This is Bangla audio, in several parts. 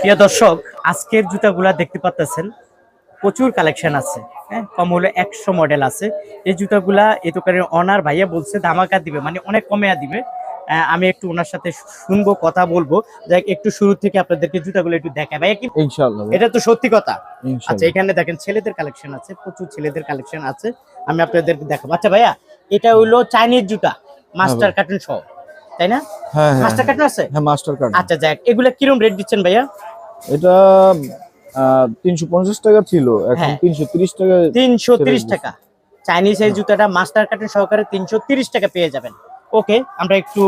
প্রিয় দর্শক আজকের জুতাগুলা দেখতে পাচ্ছেন প্রচুর কালেকশন আছে হ্যাঁ? কম হলে একশো মডেল আছে। এই জুতাগুলা এই দোকানের অনার ভাইয়া বলছে ধামাকা দিবে। মানে অনেক কমে দিবে। আমি একটু ওনার সাথে শুনব কথা বলব। যাই একটু শুরু থেকে আপনাদেরকে জুতাগুলো একটু দেখায় ভাইয়া কি ইনশাআল্লাহ ভাই, এটা তো সত্যি কথা। আচ্ছা এখানে দেখেন ছেলেদের কালেকশন আছে প্রচুর ছেলেদের কালেকশন আছে। আমি আপনাদেরকে দেখাবো। আচ্ছা ভাইয়া এটা হইল চাইনিজ জুতা মাস্টার কার্টুন সহ তাই না? হ্যাঁ হ্যাঁ মাস্টার কার্টুন আছে? হ্যাঁ মাস্টার আচ্ছা যাক এগুলা কিরম রেট দিচ্ছেন ভাইয়া? এটা তিনশো পঞ্চাশ টাকা ছিল এখন হ্যাঁ। তিনশো তিরিশ টাকা তিনশো তিরিশ টাকা। চাইনিজ এই জুতাটা মাস্টার কার্টুন সহকারে তিনশো তিরিশ টাকা পেয়ে যাবেন। ওকে আমরা একটু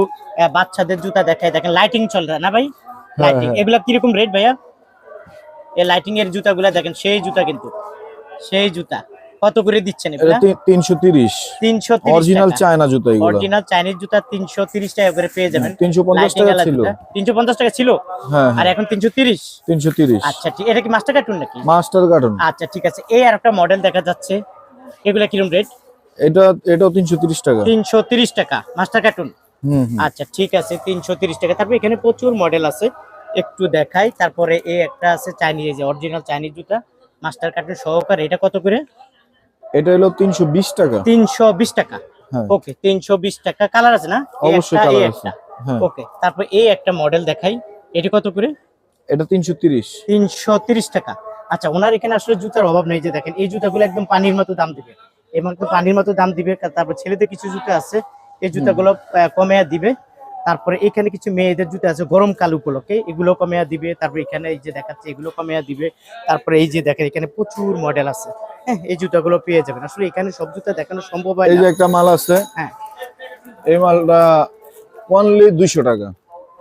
বাচ্চাদের জুতা দেখাই। দেখেন লাইটিং চলে না ভাই? লাইটিং হ্যাঁ। এগুলা কীরকম রেট ভাইয়া? এই লাইটিং এর জুতাগুলা দেখেন সেই জুতা কিন্তু। সেই জুতা। কত করে দিচ্ছেন এটা এগুলা তিনশো তিরিশ। তিনশো অরিজিনাল চায়না জুতা এগুলো। অরিজিনাল চাইনিজ জুতা তিনশো তিরিশ টাকা করে পেয়ে যাবেন। তিনশো পঞ্চাশ টাকা ছিল। তিনশো পঞ্চাশ টাকা ছিল? হ্যাঁ আর এখন তিনশো তিরিশ? তিনশো তিরিশ। আচ্ছা ঠিক। এটা কি মাস্টার কার্টুন নাকি? মাস্টার কার্টন আচ্ছা ঠিক আছে। এই আর একটা মডেল দেখা যাচ্ছে। এগুলা কিরম রেট এটা এটাও তিনশো তিরিশ টাকা। তিনশো তিরিশ টাকা। মাস্টার কার্টুন হুম। আচ্ছা ঠিক আছে। তিনশো তিরিশ টাকা। তারপরে এখানে প্রচুর মডেল আছে। একটু দেখাই। তারপরে এই একটা আছে চাইনিজ অরিজিনাল চাইনিজ জুতা। মাস্টার কার্টুন সহকারে। এটা কত করে? এটা হলো তিনশো বিশ টাকা। তিনশো বিশ টাকা। হ্যাঁ। ওকে তিনশো বিশ টাকা। কালার আছে না? অবশ্যই কালার আছে। হ্যাঁ। ওকে তারপর এই একটা মডেল দেখাই। এটা কত করে? এটা তিনশো তিরিশ। তিনশো তিরিশ টাকা। আচ্ছা ওনার এখানে আসলে জুতার অভাব নেই যে দেখেন এই জুতাগুলো একদম পানির মতো দাম দিবে। এবং তো পানির মতো দাম দিবে তারপর ছেলেদের কিছু জুতা আছে এই জুতাগুলো কমে দিবে। তারপরে এখানে কিছু মেয়েদের জুতো আছে গরম গরমকাল উপলক্ষে। এগুলো কমে দিবে তারপর এখানে এই যে দেখাচ্ছে এগুলো কমে দিবে। তারপরে এই যে দেখেন এখানে প্রচুর মডেল আছে। হ্যাঁ এই জুতাগুলো পেয়ে যাবেন। আসলে এখানে সব জুতা দেখানো সম্ভব হয় এই যে একটা মাল আছে হ্যাঁ। এই মালটা অনলি দুইশো টাকা।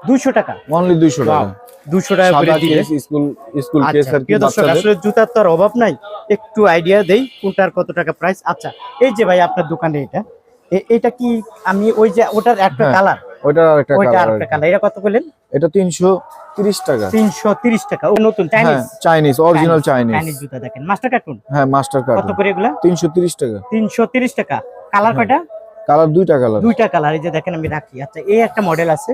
দুশো টাকা? অনলি দুইশো টাকা। দুশো টাকা করে সাদা স্কুল স্কুল কেস আচ্ছা আর কি দর্শক আসলে জুতার তো আর অভাব নাই। একটু আইডিয়া দেই কোনটার কত টাকা প্রাইস আচ্ছা এই যে ভাই আপনার দোকানে এটা এটা কি আমি ওই যে ওটার একটা হ্যাঁ, কালার ওইটা একটা ওইটা আরেকটা কালার এটা কত বললেন? এটা তিনশো তিরিশ টাকা। তিনশো তিরিশ টাকা। ও নতুন হ্যাঁ Chinese Chinese original Chinese Chinese জুতা দেখেন। মাস্টার কার্টুন হ্যাঁ মাস্টার কার্ড কত করে এগুলা? তিনশো তিরিশ টাকা। তিনশো তিরিশ টাকা। কালার হ্যাঁ। কয়টা? কালার দুইটা কালার দুইটা কালার এই যে দেখেন আমি রাখি। আচ্ছা এই একটা মডেল আছে।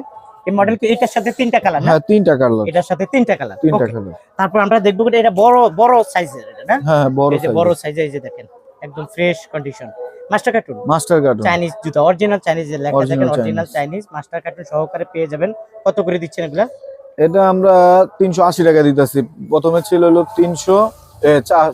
এই মডেল কি এটার সাথে তিনটা কালার না? হ্যাঁ তিনটা কালার এটার সাথে তিনটা কালার তিনটা কালার তারপর আমরা দেখব এটা বড় বড় সাইজের এটা না? হ্যাঁ হ্যাঁ, বড় এই যে বড় সাইজে এই যে দেখেন একদম fresh condition master cartoon master card Chinese জুতা অরিজিনাল চাইনিজ লেখা দেখেন অরিজিনাল চাইনিজ মাস্টার কার্টুন সহকারে পেয়ে যাবেন। কত করে দিচ্ছেন এগুলা? এটা আমরা তিনশো আশি টাকা দিতেছি। প্রথমে ছিল হলো তিনশো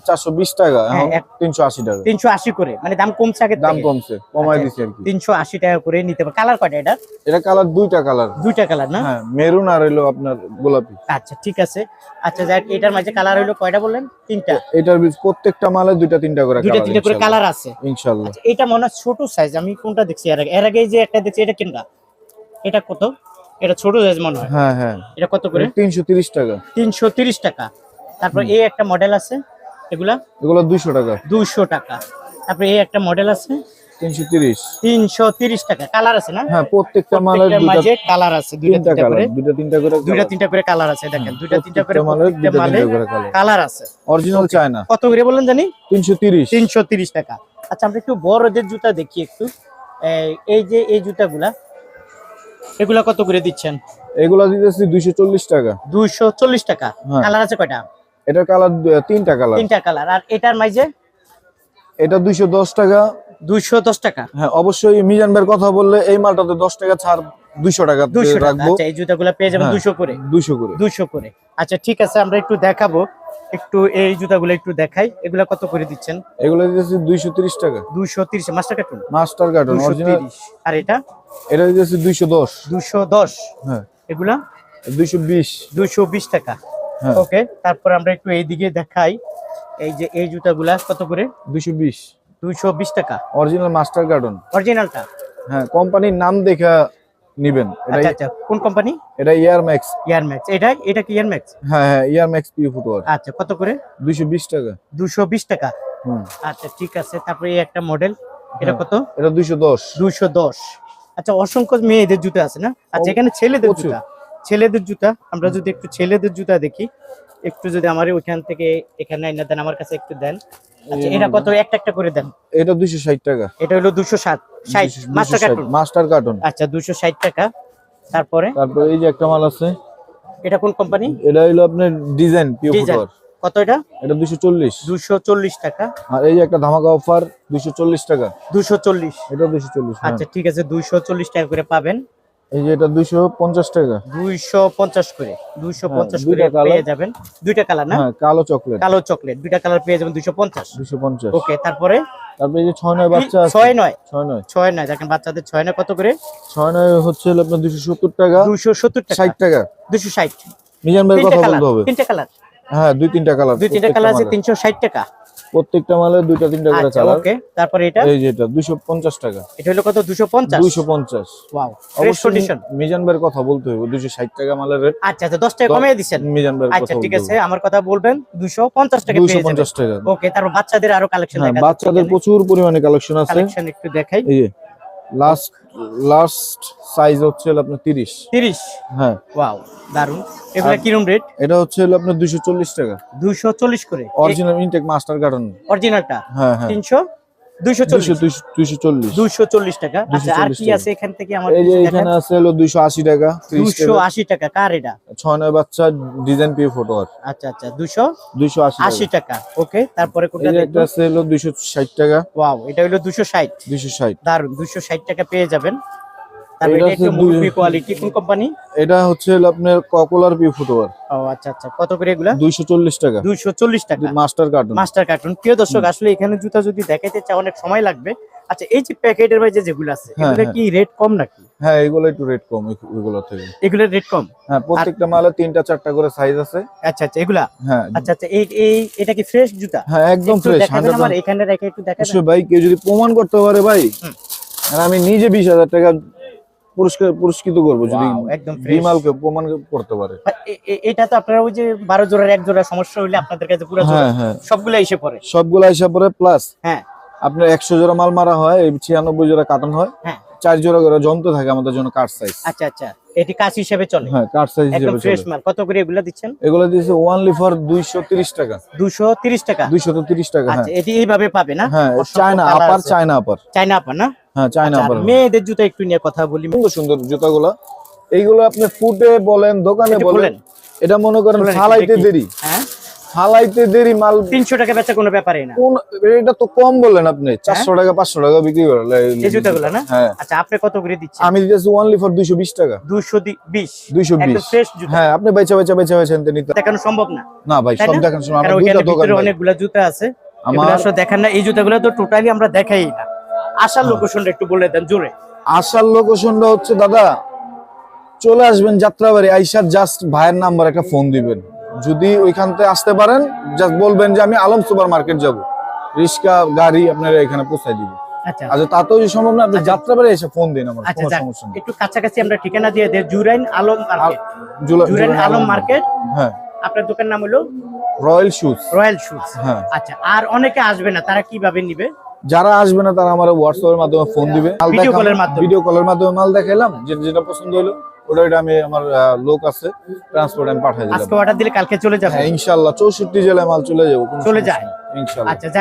চারশো বিশ টাকা হ্যাঁ, তিনশো আশি টাকা। তিনশো আশি করে মানে দাম কমছে আগে দাম কমছে কমাই। আর কি। তিনশো আশি টাকা করে নিতে পারে। কালার কয়টা এটা? এটা কালার দুইটা কালার। দুইটা কালার না? হ্যাঁ মেরুন আর হলো আপনার গোলাপি। আচ্ছা ঠিক আছে। আচ্ছা যাক এটার মাঝে কালার হইল কয়টা বললেন? তিনটা। এটার প্রত্যেকটা মালে দুইটা তিনটা করে দুইটা তিনটা করে কালার আছে। ইনশাল্লাহ। আচ্ছা এটা মনে হয় ছোট সাইজ আমি কোনটা দেখছি এর আগে? এর আগে যে একটা দেখছি এটা কোনটা এটা কত? এটা ছোট সাইজ মনে হয়। হ্যাঁ হ্যাঁ। এটা কত করে? তিনশো তিরিশ টাকা। তিনশো তিরিশ টাকা। তারপর এই একটা মডেল আছে এগুলা? এগুলো দুইশো টাকা। দুইশো টাকা। তারপরে এই একটা মডেল আছে? তিনশো তিরিশ। তিনশো তিরিশ টাকা। কালার আছে না? হ্যাঁ প্রত্যেকটা মালের মাঝে কালার আছে দুইটা করে। দুইটা তিনটা করে দুইটা তিনটা করে কালার আছে দেখেন। দুইটা তিনটা করে প্রত্যেকটা মালের কালার আছে। অরিজিনাল চায়না কত করে বললেন জানি? তিনশো তিরিশ। তিনশো তিরিশ টাকা। আচ্ছা আমরা একটু বড়দের জুতা দেখি একটু। এই- যে এই জুতাগুলা এগুলা কত করে দিচ্ছেন? এগুলা দিতেছি দুইশো চল্লিশ টাকা। দুইশো চল্লিশ টাকা। হ্যাঁ। কালার আছে কয়টা? এটার কালার তিনটা কালার। তিনটা কালার। আর এটার মাঝে এটা দুইশো দশ টাকা। দুইশো দশ টাকা। হ্যাঁ অবশ্যই মিজান ভাইয়ের কথা বললে এই মালটাতে দশ টাকা ছাড় দুইশো টাকা দুইশো টাকা। রাখব। আচ্ছা এই জুতাগুলা পেয়ে যাবেন হ্যাঁ। দুইশো করে। দুইশো করে। দুইশো করে। আচ্ছা ঠিক আছে আমরা একটু দেখাবো। একটু এই জুতাগুলো একটু দেখাই। এগুলা কত করে দিচ্ছেন? এগুলো দিতেছি দুইশো তিরিশ টাকা। দুইশো তিরিশ। Master cartoon? Master carton original আর এটা? এটা দিতেছি দুইশো দশ। দুইশো দশ। হ্যাঁ। এগুলা? দুইশো বিশ। দুইশো বিশ টাকা। ওকে তারপর আমরা একটু এই দিকে দেখাই। এই যে এই জুতাগুলা কত করে? দুইশো বিশ। দুইশো বিশ টাকা। অরিজিনাল মাস্টার কার্টন অরিজিনালটা হ্যাঁ কোম্পানির নাম দেখা নিবেন। এটা আচ্ছা আচ্ছা। কোন কোম্পানি এটা ইয়ার ম্যাক্স ইয়ার ম্যাক্স এটা এটা কি ইয়ার ম্যাক্স হ্যাঁ হ্যাঁ ইয়ার ম্যাক্স পিউ ফুটওয়ার আচ্ছা কত করে? দুইশো বিশ টাকা। দুইশো বিশ টাকা। হুম। আচ্ছা ঠিক আছে। তারপরে এই একটা মডেল এটা হ্যাঁ। কত? এটা দুইশো দশ। দুইশো দশ। আচ্ছা অসংখ্য মেয়েদের জুতা আছে না? আচ্ছা ও, এখানে ছেলেদের। জুতা। ছেলেদের জুতা আমরা যদি একটু ছেলেদের জুতা দেখি একটু যদি আমার ওইখান থেকে এখানে আইনা দেন আমার কাছে একটু দেন। আচ্ছা এটা কত? একটা একটা করে দেন। এটা দুইশো ষাট টাকা। এটা হলো দুশো ষাট। ষাট মাস্টার কার্টুন মাস্টার কার্টন আচ্ছা দুশো ষাট টাকা। তারপরে? তারপর এই যে একটা মাল আছে। এটা কোন কোম্পানি এটা হলো আপনার ডিজাইন পিও ফুটওয়ার কত এটা? এটা দুশো চল্লিশ। দুশো চল্লিশ টাকা। আর এই যে একটা ধামাকা অফার দুশো চল্লিশ টাকা। দুশো চল্লিশ। এটা দুশো চল্লিশ আচ্ছা ঠিক আছে দুইশো চল্লিশ টাকা করে পাবেন। এই যে এটা দুশো পঞ্চাশ টাকা। দুইশো পঞ্চাশ করে দুইশো হ্যাঁ, পঞ্চাশ করে পেয়ে যাবেন। দুইটা কালার না? হ্যাঁ কালো চকলেট। কালো চকলেট দুইটা কালার পেয়ে যাবেন দুইশো পঞ্চাশ। দুশো পঞ্চাশ। ওকে তারপরে? তারপরে এই যে ছয় নয় বাচ্চা আছে। ছয় নয় ছয় নয় ছয় নয় দেখেন বাচ্চাদের ছয় নয় কত করে? ছয় নয় হচ্ছে আপনার দুশো সত্তর টাকা। দুইশো সত্তর টাকা। ষাট টাকা। দুশো ষাট। মিজান ভাইয়ের তিনটা কথা বলতে হবে। তিনটা কালার। হ্যাঁ দুই তিনটা কালার। দুই তিনটা কালার আছে তিনশো ষাট টাকা। প্রত্যেকটা মালে দুইটা তিনটা করে চালা ওকে তারপরে এটা? এই যে এটা দুশো পঞ্চাশ টাকা। এটা হলো কত? দুশো পঞ্চাশ? দুইশো পঞ্চাশ। ওয়াও ফ্রেশ কন্ডিশন মিজান ভাইয়ের কথা বলতে দুশো ষাট টাকা মালের রেট আচ্ছা আচ্ছা দশ টাকা কমিয়ে দিবেন মিজান ভাইয়ের আচ্ছা ঠিক আছে আমার কথা বলবেন দুশো পঞ্চাশ টাকা দুশো পেয়ে যাবেন পঞ্চাশ টাকা। ওকে তারপর বাচ্চাদের আরও কালেকশন আছে বাচ্চাদের প্রচুর পরিমাণে কালেকশন আছে। কালেকশন একটু দেখাই। এই যে লাস্ট লাস্ট সাইজ হচ্ছে আপনার 30 30 হ্যাঁ। ওয়াও দারুণ এটা কি রকম রেট এটা হচ্ছে আপনার 240 টাকা। 240 করে। অরিজিনাল ইনটেক মাস্টার গার্ডেন অরিজিনালটা হ্যাঁ হ্যাঁ। 300 টাকা। আচ্ছা আর 240 কি। আছে এখান থেকে এই যে এখানে আছে হলো দুইশো আশি টাকা ত্রিশ দুশো টাকা আশি টাকা কার এটা? ছয় নয় বাচ্চা ডিজাইন পিও ফটো আচ্ছা আচ্ছা দুশো দুইশো আশি আশি টাকা। ওকে তারপরে কোনটা আছে হলো দুইশো ষাট টাকা। ওয়াও এটা হলো দুশো ষাট। দুইশো ষাট। দারুণ দুশো ষাট টাকা পেয়ে যাবেন। এটা হচ্ছে আপনার ককুলার পিও ফুটওয়ার ও আচ্ছা আচ্ছা। কত করে এগুলা? দুইশো চল্লিশ টাকা। দুইশো চল্লিশ টাকা। মাস্টার কার্টুন মাস্টার কার্টুন প্রিয় দর্শক আসলে এখানে জুতা যদি দেখাইতে চাও অনেক সময় লাগবে। আচ্ছা এই যে প্যাকেটের যেগুলো আছে হ্যাঁ, হ্যাঁ। কি রেট কম নাকি? হ্যাঁ এগুলো একটু রেট কম এগুলো থেকে। এগুলোর রেট কম? হ্যাঁ প্রত্যেকটা মালে তিনটা চারটা করে সাইজ আছে। আচ্ছা আচ্ছা এগুলা? হ্যাঁ। আচ্ছা আচ্ছা এই এই এটা কি ফ্রেশ জুতা? হ্যাঁ একদম একটু ফ্রেশ আমার এখানে রেখে একটু দেখাবেন। ভাই কেউ যদি প্রমাণ করতে পারে ভাই আর আমি নিজে বিশ হাজার টাকা পুরস্কার পুরস্কৃত করব যদি একদম বিমালকে প্রমাণ করতে পারে। এটা তো আপনারা ওই যে বারো জোড়ার এক জোড়া সমস্যা হইলে আপনাদের কাছে পুরো হ্যাঁ হ্যাঁ। সবগুলো এসে পড়ে। সবগুলা হিসাব করে প্লাস হ্যাঁ। আপনার একশো জোড়া মাল মারা হয় ছিয়ানব্বই জোড়া কাটানো হয়। হ্যাঁ। চার জোড়া করে যন্ত্র থাকে আমাদের জন্য কাঠ সাইজ আচ্ছা আচ্ছা। এটি কাজ হিসেবে চলে। হ্যাঁ কাঠ সাইজ হিসেবে ফ্রেশ মাল। কত করে এগুলা দিচ্ছেন? এগুলো দিয়েছে ওয়ানলি ফর দুইশো তিরিশ টাকা। দুশো তিরিশ টাকা। দুইশো তো তিরিশ টাকা আচ্ছা এটি এইভাবে পাবে না? হ্যাঁ চায়না আপার চায়না আপার চায়না আপা না? হ্যাঁ চায়না আচ্ছা, মেয়েদের জুতা একটু নিয়ে কথা বলি। সুন্দর সুন্দর জুতাগুলো। এইগুলো আপনি ফুটে বলেন দোকানে বলেন এটা মনে করেন ফালাইতে দেরি। হ্যাঁ? ফালাইতে দেরি মাল তিনশো টাকা বেচা কোনো ব্যাপারই না। কোন এটা তো কম বললেন আপনি চারশো টাকা বিক্রি এই জুতাগুলো না? হ্যাঁ। আচ্ছা আপনি কত করে দিচ্ছেন? আমি দিতেছি ফর টাকা। একদম ফ্রেশ জুতা। হ্যাঁ আপনি বেচা বেচা বেচা বেচা নিতে নিতে দেখানো সম্ভব না। না ভাই তাই সব না? দেখার আমার দুইটা দোকান অনেকগুলা জুতা আছে। আমার- আসলে দেখান না এই জুতাগুলো তো টোটালি আমরা দেখাই না। আসার লোকেশনটা একটু বলে দেন জোরে। আসার লোকেশনটা হচ্ছে দাদা চলে আসবেন যাত্রাবাড়ি আইসার জাস্ট ভাইয়ের নাম্বার একটা ফোন দিবেন। যদি ওইখান থেকে আসতে পারেন জাস্ট বলবেন যে আমি আলম সুপার মার্কেট যাব। রিক্সা গাড়ি আপনারা এখানে পৌঁছায় দিবেন। আচ্ছা। আচ্ছা তাতেও সম্ভব না আপনি যাত্রাবাড়ি এসে ফোন দিন আমার আচ্ছা কোনো সমস্যা নেই। একটু কাছাকাছি আমরা ঠিকানা দিয়ে জুরাইন আলম মার্কেট। জুরাইন আলম মার্কেট। হ্যাঁ। আপনার দোকান নাম হলো? Royal Shoes. Royal Shoes. হ্যাঁ। আচ্ছা আর অনেকে আসবে না তারা কীভাবে নিবে? যারা আসবে না তারা আমার হোয়াটসঅ্যাপের মাধ্যমে ফোন দিবে। ভিডিও কলের মাধ্যমে। মাল দেখালাম যেটা যেটা পছন্দ হলো ওটা ওটা আমি আমার লোক আছে ট্রান্সপোর্ট আমি পাঠিয়ে দিলাম। আজকে অর্ডার দিলে কালকে চলে যাবে। হ্যাঁ ইনশাল্লাহ চৌষট্টি জেলায় মাল চলে যাব চলে যায়? আচ্ছা